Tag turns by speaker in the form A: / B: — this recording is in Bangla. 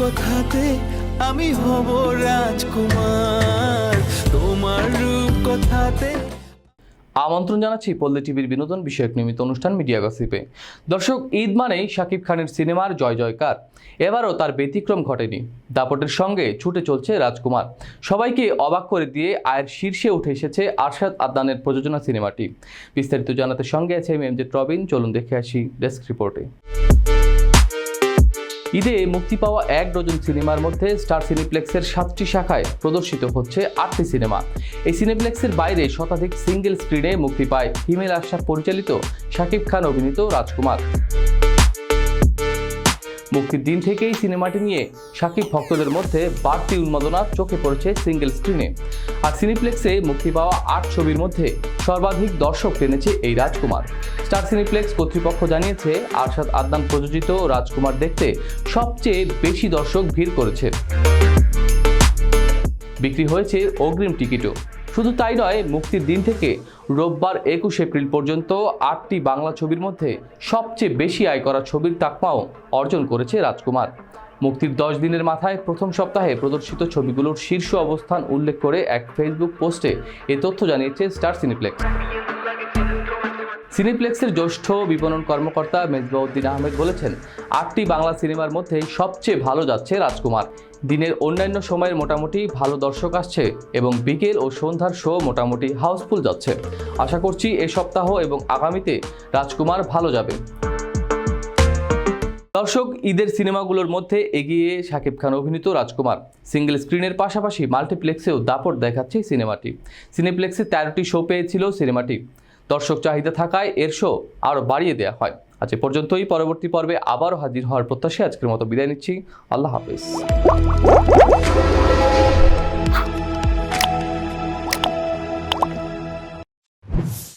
A: কথাতে আমি হব রাজকুমার। তোমার রূপ কথাতে
B: আমন্ত্রণ জানাচ্ছি পল্লী টিভির বিনোদন বিষয়ক নিয়মিত অনুষ্ঠান মিডিয়া গসিপে। দর্শক, ঈদ মানেই শাকিব খানের সিনেমার জয় জয়কার। এবারও তার ব্যতিক্রম ঘটেনি। দাপটের সঙ্গে ছুটে চলছে রাজকুমার। সবাইকে অবাক করে দিয়ে আয়ের শীর্ষে উঠে এসেছে আরশাদ আদনানের প্রযোজনা সিনেমাটি। বিস্তারিত জানাতে সঙ্গে আছে এম জে ট্রবিন চলুন দেখে আসি ডেস্ক রিপোর্টে। ঈদে মুক্তি পাওয়া এক ডজন সিনেমার মধ্যে স্টার সিনেপ্লেক্সের সাতটি শাখায় প্রদর্শিত হচ্ছে আটটি সিনেমা। এই সিনেপ্লেক্সের বাইরে শতাধিক সিঙ্গেল স্ক্রিনে মুক্তি পায় হিমেল আশরাফ পরিচালিত, শাকিব খান অভিনীত রাজকুমার। মুক্তির দিন থেকেই সিনেমাটি নিয়ে শাকিব ভক্তদের মধ্যে বাড়তি উন্মাদনা চোখে পড়েছে সিঙ্গেল স্ক্রিনে। আর সিনেপ্লেক্সে মুক্তি পাওয়া আট ছবির মধ্যে সর্বাধিক দর্শক টেনেছে এই রাজকুমার। স্টার সিনেপ্লেক্স কর্তৃপক্ষ জানিয়েছে, আরশাদ আদনান প্রযোজিত রাজকুমার দেখতে সবচেয়ে বেশি দর্শক ভিড় করেছে। বিক্রি হয়েছে অগ্রিম টিকিটও। শুধু তাই নয়, মুক্তির দিন থেকে রোববার একুশ এপ্রিল পর্যন্ত আটটি বাংলা ছবির মধ্যে সবচেয়ে বেশি আয় করা ছবির তাকমাও অর্জন করেছে রাজকুমার। মুক্তির দশ দিনের মাথায় প্রথম সপ্তাহে প্রদর্শিত ছবিগুলোর শীর্ষ অবস্থান উল্লেখ করে এক ফেসবুক পোস্টে এ তথ্য জানিয়েছে স্টার সিনেপ্লেক্স। সিনেপ্লেক্সের জ্যেষ্ঠ বিপণন কর্মকর্তা মেজবাউদ্দিন আহমেদ বলেছেন, আটটি বাংলা সিনেমার মধ্যে সবচেয়ে ভালো যাচ্ছে রাজকুমার। দিনের অন্যান্য সময়ের মোটামুটি ভালো দর্শক আসছে এবং বিকেল ও সন্ধ্যার শো মোটামুটি হাউসফুল যাচ্ছে। আশা করছি এ সপ্তাহ এবং আগামীতে রাজকুমার ভালো যাবে। দর্শক, ঈদের সিনেমাগুলোর মধ্যে এগিয়ে শাকিব খান অভিনীত রাজকুমার। সিঙ্গেল স্ক্রিনের পাশাপাশি মাল্টিপ্লেক্সেও দাপট দেখাচ্ছে সিনেমাটি। সিনেপ্লেক্সে তেরোটি শো পেয়েছিল সিনেমাটি। দর্শক চাহিদা থাকায় এর শো আরও বাড়িয়ে দেওয়া হয়। আজ এ পর্যন্তই। পরবর্তী পর্বে আবারও হাজির হওয়ার প্রত্যাশায় আজকের মতো বিদায় নিচ্ছি। আল্লাহ হাফিজ।